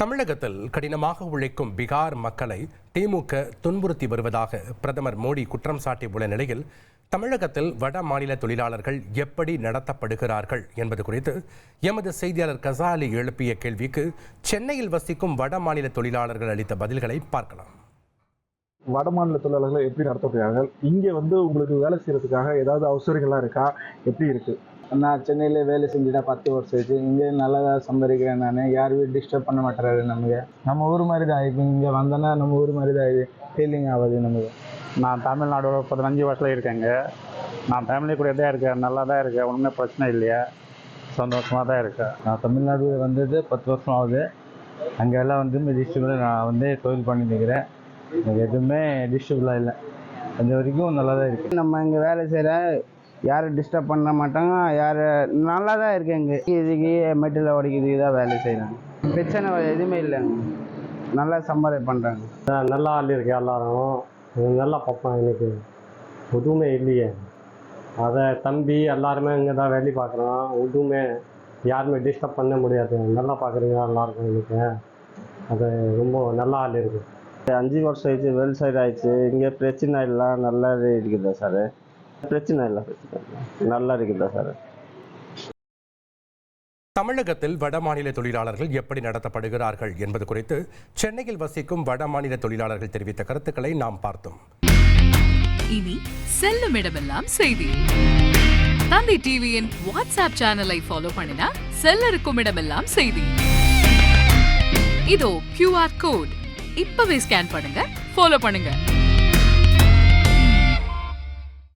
தமிழகத்தில் கடினமாக உழைக்கும் பீகார் மக்களை திமுக துன்புறுத்தி வருவதாக பிரதமர் மோடி குற்றம் சாட்டியுள்ள நிலையில் தமிழகத்தில் வட மாநில தொழிலாளர்கள் எப்படி நடத்தப்படுகிறார்கள் என்பது குறித்து எமது செய்தியாளர் கசாலி எழுப்பிய கேள்விக்கு சென்னையில் வசிக்கும் வட மாநில தொழிலாளர்கள் அளித்த பதில்களை பார்க்கலாம். வட மாநில தொழிலாளர்களை எப்படி நடத்தப்படுகிறார்கள்? இங்கே வந்து உங்களுக்கு வேலை செய்யறதுக்காக ஏதாவது அவசரங்கள்லாம் இருக்கா? எப்படி இருக்கு? நான் சென்னையில் வேலை செஞ்சுட்டேன் பத்து வருஷம் ஆச்சு. இங்கே நல்லா தான் சம்பாதிக்கிறேன் நான். யாருமே டிஸ்டர்ப் பண்ண மாட்டேறாரு நமக்கு. நம்ம ஊர் மாதிரி தான் இப்போ இங்கே வந்தோன்னா நம்ம ஊர் மாதிரி தான் இது. ஃபீலிங் ஆகுது நமக்கு. நான் தமிழ்நாடோட பதினஞ்சு வருஷம் இருக்கேங்க நான் ஃபேமிலி கூட தான் இருக்கேன். நல்லா தான் இருக்கேன். ஒன்றுமே பிரச்சனை இல்லையா? சந்தோஷமாக தான் இருக்கேன். நான் தமிழ்நாடு வந்தது பத்து வருஷம் ஆகுது. அங்கே எல்லாம் வந்து டிஸ்ட்ரிபியூட் நான் வந்து தொழில் பண்ணி நிற்கிறேன் எனக்கு எதுவுமே டிஸ்ட்ரிபியூலாக இல்லை. அது வரைக்கும் நல்லா தான் இருக்குது நம்ம இங்கே வேலை செய்கிற யாரும் டிஸ்டர்ப் பண்ண மாட்டாங்க. யார் நல்லா தான் இருக்கு இங்கே. இதுக்கு மெட்டீரியல் உடைக்கிறதுக்கு தான் வேலை செய்கிறாங்க பிரச்சனை எதுவுமே இல்லைங்க. நல்லா சம்பாதி பண்ணுறாங்க நல்லா ஆள் இருக்கு எல்லாரும். நல்லா பார்ப்பான் எனக்கு எதுவுமே இல்லையே. அதை தம்பி எல்லாருமே இங்கே தான் வேலை பார்க்குறோம் எதுவுமே யாருமே டிஸ்டர்ப் பண்ண முடியாது. நல்லா பார்க்குறீங்க எல்லாருக்கும் எனக்கு அது ரொம்ப நல்ல ஆள் இருக்கு. அஞ்சு வருஷம் ஆயிடுச்சு வேல் சைடு ஆயிடுச்சு இங்கே பிரச்சனை இல்லை நல்லா இருக்குதா சார்? பிரச்சனை இல்லை நல்லா இருக்குதா சார்? தமிழகத்தில் வட மாநில தொழிலாளர்கள் எப்படி நடத்தப்படுகிறார்கள் என்பது குறித்து சென்னையில் வசிக்கும் வட மாநில தொழிலாளர்கள் தெரிவித்த கருத்துக்களை நாம் பார்த்தோம். இனி செல்லும் இடமெல்லாம் செய்தி. தந்தி டிவியின் வாட்ஸ்அப் சேனலை ஃபாலோ பண்ணினா செல்ல இருக்கும் இடமெல்லாம் செய்தி. இதோ கியூஆர் கோட் இப்பவே ஸ்கேன் பண்ணுங்க ஃபாலோ பண்ணுங்க.